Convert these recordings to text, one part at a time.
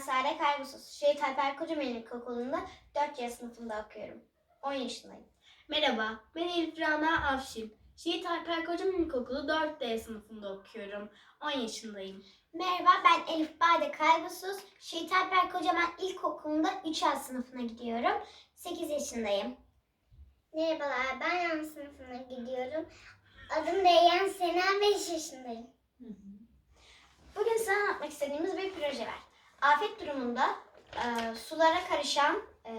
Sare Kaygısız. Şehit Alper Kocaman İlkokulu'nda 4 C sınıfında okuyorum. 10 yaşındayım. Merhaba, ben Elif Rana Avşin. Şehit Alper Kocaman İlkokulu 4D sınıfında okuyorum. 10 yaşındayım. Merhaba ben Elif Bade Kaygısız. Şehit Alper Kocaman İlkokulu'nda 3A sınıfına gidiyorum. 8 yaşındayım. Merhabalar ben yan sınıfına gidiyorum. Adım Reyyan Sena 5 yaşındayım. Bugün size anlatmak istediğimiz bir proje var. Afet durumunda e, sulara karışan e,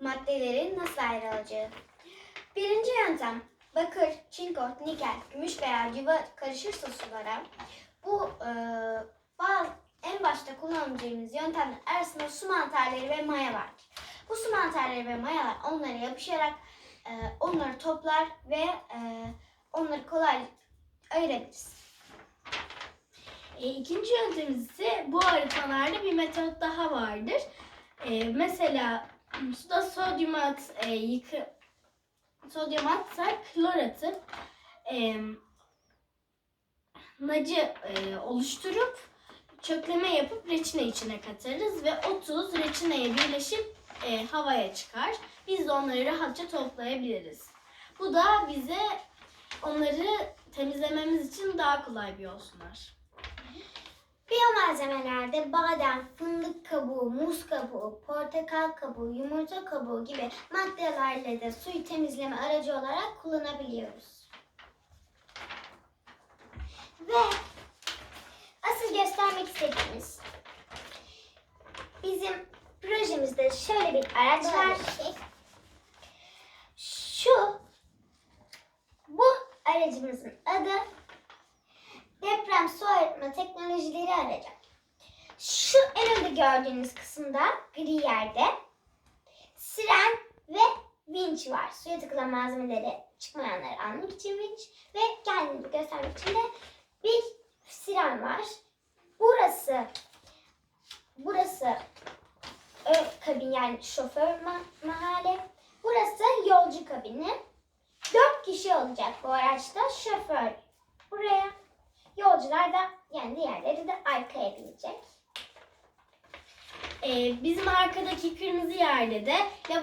maddelerin nasıl ayrılacağı. Birinci yöntem bakır, çinko, nikel, gümüş veya civa karışırsa sulara bu e, bazı en başta kullanacağımız yöntemler arasında su mantarları ve maya vardır. Bu su mantarları ve mayalar onlara yapışarak e, onları toplar ve e, onları kolay ayırabiliriz. E, ikinci yöntemimiz ise bu arıtmalarda bir metot daha vardır. E, mesela suda sodyum at, e, yıkı, sodyum atsak klor atıp e, nacı e, oluşturup çökleme yapıp reçine içine katarız ve o tuz reçineye birleşip e, havaya çıkar. Biz de onları rahatça toplayabiliriz. Bu da bize onları temizlememiz için daha kolay bir yol sunar. Biyomalzemelerde badem, fındık kabuğu, muz kabuğu, portakal kabuğu, yumurta kabuğu gibi maddelerle de suyu temizleme aracı olarak kullanabiliyoruz. Ve asıl göstermek istediğimiz bizim projemizde şöyle bir araç var. Şu bu aracımızın adı deprem su arıtma teknolojileri aracı. Şu en önde gördüğünüz kısımda gri yerde siren ve vinç var. Suya takılan malzemeleri çıkmayanları almak için vinç ve kendini göstermek için de bir siren var. Burası burası ön kabin yani şoför ma- mahalle. Burası yolcu kabini. Dört kişi olacak bu araçta. Şoför buraya, Yolcular da yani diğerleri de arkaya binecek. Ee, bizim arkadaki kırmızı yerde de